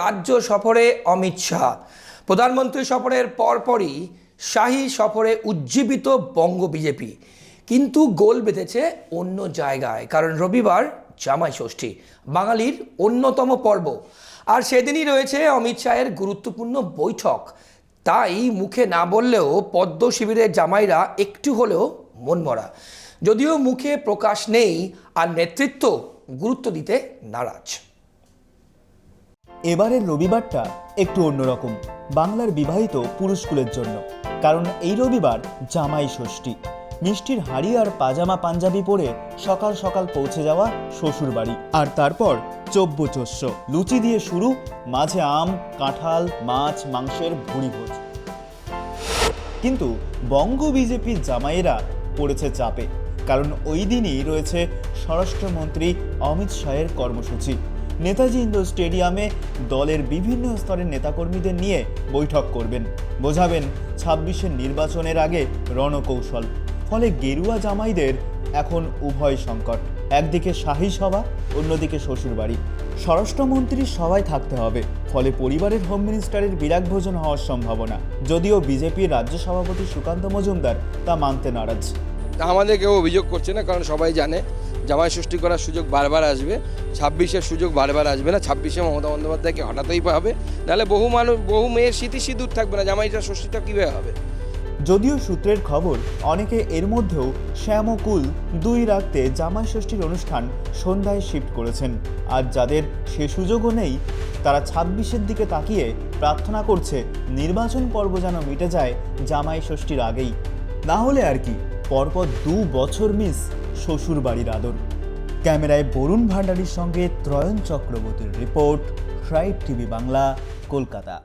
রাজ্য সফরে অমিত শাহ। প্রধানমন্ত্রী সফরের পরপরই শাহী সফরে উজ্জীবিত বঙ্গ বিজেপি। কিন্তু গোল বেঁধেছে অন্য জায়গায়, কারণ রবিবার জামাই ষষ্ঠী, বাঙালির অন্যতম পর্ব। আর সেদিনই রয়েছে অমিত শাহের গুরুত্বপূর্ণ বৈঠক। তাই মুখে না বললেও পদ্ম শিবিরের জামাইরা একটু হলেও মনমরা। যদিও মুখে প্রকাশ নেই, আর নেতৃত্ব গুরুত্ব দিতে নারাজ। এবারের রবিবারটা একটু অন্যরকম। বাংলার বিবাহিত পুরুষকুলের জন্য। কারণ এই রবিবার জামাই ষষ্ঠী। মিষ্টির হাড়ি আর পাজামা পাঞ্জাবি পরে সকাল সকাল পৌঁছে যাওয়া শ্বশুর বাড়ি। আর তারপর চব্যচস্য। লুচি দিয়ে শুরু মাঝে আম, কাঁঠাল, মাছ, মাংসের ভুড়ি ভোজ কিন্তু বঙ্গ বিজেপির জামাইয়েরা পড়েছে চাপে। কারণ ওই দিনই রয়েছে স্বরাষ্ট্রমন্ত্রী অমিত শাহের কর্মসূচি। নেতাজি ইন্ডোর স্টেডিয়ামে দলের বিভিন্ন স্তরের নেতাকর্মীদের নিয়ে বৈঠক করবেন। বোঝাবেন ছাব্বিশের নির্বাচনের আগে রণকৌশল, ফলে গেরুয়া জামাইদের এখন উভয় সংকট। একদিকে শাহী সভা, অন্যদিকে শ্বশুরবাড়ি। স্বরাষ্ট্রমন্ত্রীর সবাই থাকতে হবে, ফলে পরিবারের হোম মিনিস্টারের বিরাট ভোজন হওয়ার সম্ভাবনা। যদিও বিজেপির রাজ্য সভাপতি সুকান্ত মজুমদার তা মানতে নারাজ। আমাদের কেউ অভিযোগ করছে না, কারণ সবাই জানে। জামাই ষষ্ঠী করার সুযোগ বারবার আসবে, ছাব্বিশের সুযোগ বারবার আসবে না, ছাব্বিশে মমতা বন্দ্যোপাধ্যায়কে হঠাৎই পাবে নাহলে বহু মানুষ, বহু মেয়ের স্মৃতি সিঁদুর থাকবে না জামাইটা ষষ্ঠীটা কীভাবে হবে? যদিও সূত্রের খবর, অনেকে এর মধ্যেও শ্যাম ও কুল দুই রাখতে জামাই ষষ্ঠীর অনুষ্ঠান সন্ধ্যায় শিফট করেছেন। আর যাদের সে সুযোগও নেই, তারা ছাব্বিশের দিকে তাকিয়ে প্রার্থনা করছে, নির্বাচন পর্ব যেন মিটে যায় জামাই ষষ্ঠীর আগেই। না হলে আর কি? পরপর দু বছর মিস শ্বশুর বাড়ির আদর। ক্যামেরায় বরুণ ভান্ডারীর সঙ্গে ত্রয়ন চক্রবর্তীর report tribe TV Bangla, Kolkata.